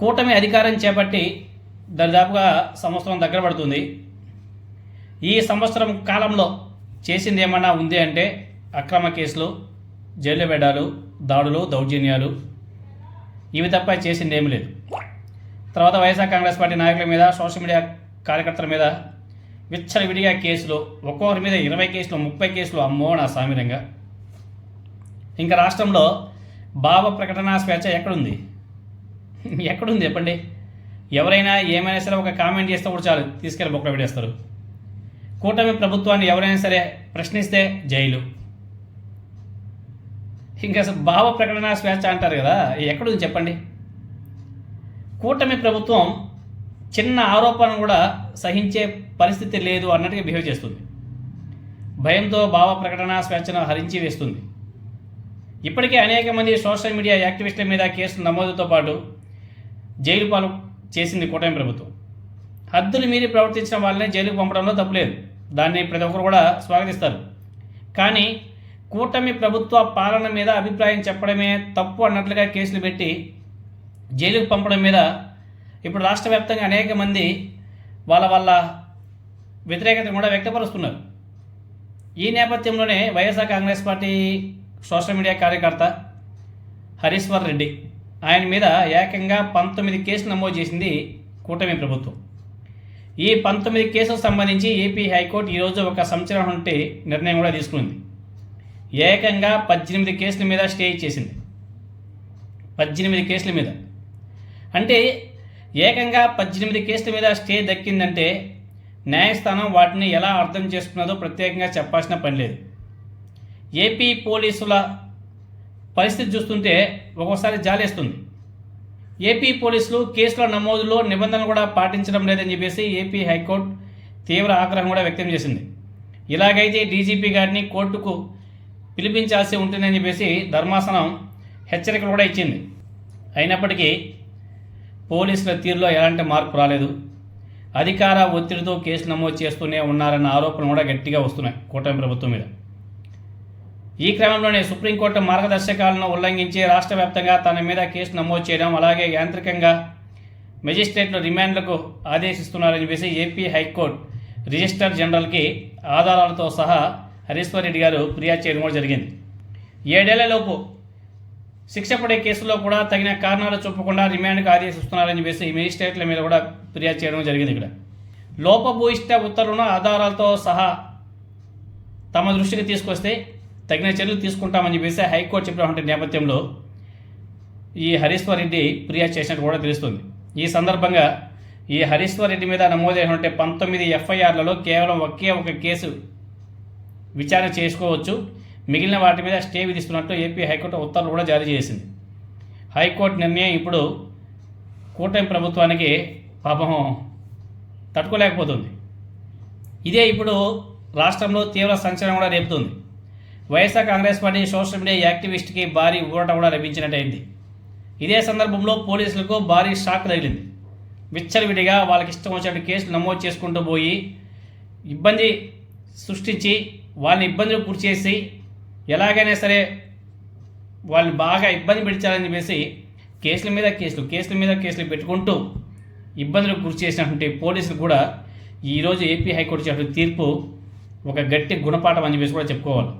కూటమి అధికారం చేపట్టి దరిదాపుగా సంవత్సరం దగ్గర పడుతుంది. ఈ సంవత్సరం కాలంలో చేసింది ఏమన్నా ఉంది అంటే అక్రమ కేసులు జైలు బెడాలు దాడులు దౌర్జన్యాలు. ఇవి తప్ప చేసింది ఏమీ లేదు. తర్వాత వైఎస్ఆర్ కాంగ్రెస్ పార్టీ నాయకుల మీద సోషల్ మీడియా కార్యకర్తల మీద విచ్చలవిడిగా కేసులు ఒక్కొక్కరి మీద ఇరవై కేసులు ముప్పై కేసులు అమ్మో నా సామిరంగా. ఇంకా రాష్ట్రంలో భావ ప్రకటన స్వేచ్ఛ ఎక్కడుంది? ఎక్కడుంది చెప్పండి. ఎవరైనా ఏమైనా సరే ఒక కామెంట్ చేస్తే కూడా చాలు తీసుకెళ్ళి బొక్కలు పెట్టేస్తారు. కూటమి ప్రభుత్వాన్ని ఎవరైనా సరే ప్రశ్నిస్తే జైలు. ఇంకా అసలు భావ ప్రకటన స్వేచ్ఛ అంటారు కదా ఎక్కడుంది చెప్పండి. కూటమి ప్రభుత్వం చిన్న ఆరోపణ కూడా సహించే పరిస్థితి లేదు అన్నట్టుగా బిహేవ్ చేస్తుంది. భయంతో భావ ప్రకటన స్వేచ్ఛను హరించి వేస్తుంది. ఇప్పటికే అనేక మంది సోషల్ మీడియా యాక్టివిస్టుల మీద కేసులు నమోదుతో పాటు జైలు పాలు చేసింది కూటమి ప్రభుత్వం. హద్దులు మీరి ప్రవర్తించిన వాళ్ళని జైలుకు పంపడంలో తప్పులేదు దాన్ని ప్రతి ఒక్కరు కూడా స్వాగతిస్తారు. కానీ కూటమి ప్రభుత్వ పాలన మీద అభిప్రాయం చెప్పడమే తప్పు అన్నట్లుగా కేసులు పెట్టి జైలుకు పంపడం మీద ఇప్పుడు రాష్ట్ర వ్యాప్తంగా అనేక మంది వాళ్ళ వాళ్ళ వ్యతిరేకతను కూడా వ్యక్తపరుస్తున్నారు. ఈ నేపథ్యంలోనే YSR Congress party social media కార్యకర్త హరీశ్వర్ రెడ్డి ఆయన మీద ఏకంగా పంతొమ్మిది కేసులు నమోదు చేసింది కూటమి ప్రభుత్వం. ఈ పంతొమ్మిది కేసులకు సంబంధించి ఏపీ హైకోర్టు ఈరోజు ఒక సంచలనం వంటి నిర్ణయం కూడా తీసుకుంది. ఏకంగా పద్దెనిమిది కేసుల మీద స్టే ఇచ్చేసింది పద్దెనిమిది కేసుల మీద. అంటే ఏకంగా పద్దెనిమిది కేసుల మీద స్టే దక్కిందంటే న్యాయస్థానం వాటిని ఎలా అర్థం చేసుకున్నదో ప్రత్యేకంగా చెప్పాల్సిన పని లేదు. ఏపీ పోలీసుల పరిస్థితి చూస్తుంటే ఒక్కోసారి జాలేస్తుంది. ఏపీ పోలీసులు కేసుల నమోదులో నిబంధనలు కూడా పాటించడం లేదని చెప్పేసి ఏపీ హైకోర్టు తీవ్ర ఆగ్రహం కూడా వ్యక్తం చేసింది. ఇలాగైతే డీజీపీ గారిని కోర్టుకు పిలిపించాల్సి ఉంటుందని చెప్పేసి ధర్మాసనం హెచ్చరికలు కూడా ఇచ్చింది. అయినప్పటికీ పోలీసుల తీరులో ఎలాంటి మార్పు రాలేదు. అధికార ఒత్తిడితో కేసు నమోదు చేస్తూనే ఉన్నారన్న ఆరోపణలు కూడా గట్టిగా వస్తున్నాయి కూటమి ప్రభుత్వం మీద. ఈ క్రమంలోనే సుప్రీంకోర్టు మార్గదర్శకాలను ఉల్లంఘించి రాష్ట్ర వ్యాప్తంగా తన మీద కేసు నమోదు చేయడం అలాగే యాంత్రికంగా మెజిస్ట్రేట్లు రిమాండ్లకు ఆదేశిస్తున్నారని చెప్పేసి ఏపీ హైకోర్టు రిజిస్టర్ జనరల్కి ఆధారాలతో సహా హరీశ్వర్ రెడ్డి గారు ఫిర్యాదు చేయడం కూడా జరిగింది. ఏడేళ్ళలోపు శిక్ష పడే కేసులో కూడా తగిన కారణాలు చూపకుండా రిమాండ్కు ఆదేశిస్తున్నారని చెప్పేసి ఈ మెజిస్ట్రేట్ల మీద కూడా ఫిర్యాదు చేయడం జరిగింది ఇక్కడ. లోపభూయిష్ట ఉత్తర్వులను ఆధారాలతో సహా తమ దృష్టికి తీసుకొస్తే తగిన చర్యలు తీసుకుంటామని చెప్పేసి హైకోర్టు చెప్పినటువంటి నేపథ్యంలో ఈ హరీశ్వర్ రెడ్డి ఫిర్యాదు చేసినట్టు కూడా తెలుస్తుంది. ఈ సందర్భంగా ఈ హరీశ్వర్ రెడ్డి మీద నమోదైనటువంటి పంతొమ్మిది ఎఫ్ఐఆర్లలో కేవలం ఒకే ఒక కేసు విచారణ చేసుకోవచ్చు. మిగిలిన వాటి మీద స్టే విధిస్తున్నట్టు ఏపీ హైకోర్టు ఉత్తర్వులు కూడా జారీ చేసింది. హైకోర్టు నిర్ణయం ఇప్పుడు కూటమి ప్రభుత్వానికి పాపం తట్టుకోలేకపోతుంది. ఇదే ఇప్పుడు రాష్ట్రంలో తీవ్ర సంచలనం కూడా రేపుతుంది. YSR Congress party social media యాక్టివిస్ట్కి భారీ ఊరట కూడా లభించినట్టయింది. ఇదే సందర్భంలో పోలీసులకు భారీ షాక్ తగిలింది. విచ్చలవిడిగా వాళ్ళకి ఇష్టం వచ్చినట్టు కేసులు నమోదు చేసుకుంటూ పోయి ఇబ్బంది సృష్టించి వాళ్ళని ఇబ్బందులు గురి చేసి ఎలాగైనా సరే వాళ్ళని బాగా ఇబ్బంది పెంచాలని చెప్పేసి కేసుల మీద కేసులు కేసుల మీద కేసులు పెట్టుకుంటూ ఇబ్బందులకు గురి చేసినటువంటి పోలీసులు కూడా ఈరోజు ఏపీ హైకోర్టు చేసిన తీర్పు ఒక గట్టి గుణపాఠం అని చెప్పేసి కూడా చెప్పుకోవాలి.